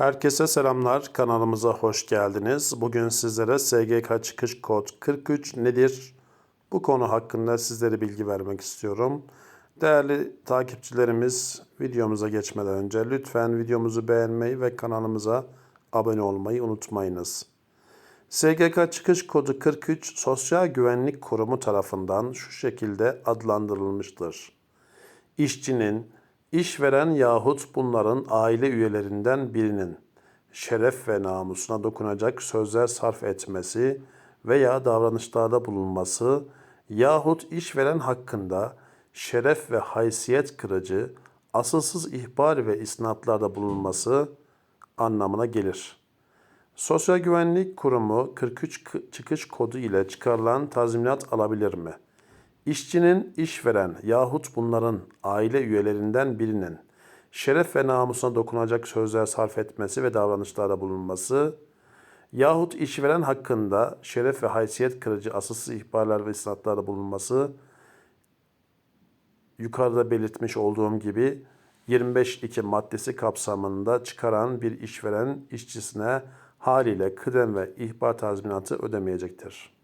Herkese selamlar. Kanalımıza hoş geldiniz. Bugün sizlere SGK çıkış kod 43 nedir? Bu konu hakkında sizlere bilgi vermek istiyorum. Değerli takipçilerimiz, videomuza geçmeden önce lütfen videomuzu beğenmeyi ve kanalımıza abone olmayı unutmayınız. SGK çıkış kodu 43 Sosyal Güvenlik Kurumu tarafından şu şekilde adlandırılmıştır. İşçinin, işveren yahut bunların aile üyelerinden birinin şeref ve namusuna dokunacak sözler sarf etmesi veya davranışlarda bulunması yahut işveren hakkında şeref ve haysiyet kırıcı, asılsız ihbar ve isnatlarda bulunması anlamına gelir. Sosyal Güvenlik Kurumu 43 k- çıkış kodu ile çıkarılan tazminat alabilir mi? İşçinin işveren yahut bunların aile üyelerinden birinin şeref ve namusuna dokunacak sözler sarf etmesi ve davranışlarda bulunması yahut işveren hakkında şeref ve haysiyet kırıcı asılsız ihbarlar ve isnatlarda bulunması yukarıda belirtmiş olduğum gibi 25.2 maddesi kapsamında çıkaran bir işveren işçisine haliyle kıdem ve ihbar tazminatı ödemeyecektir.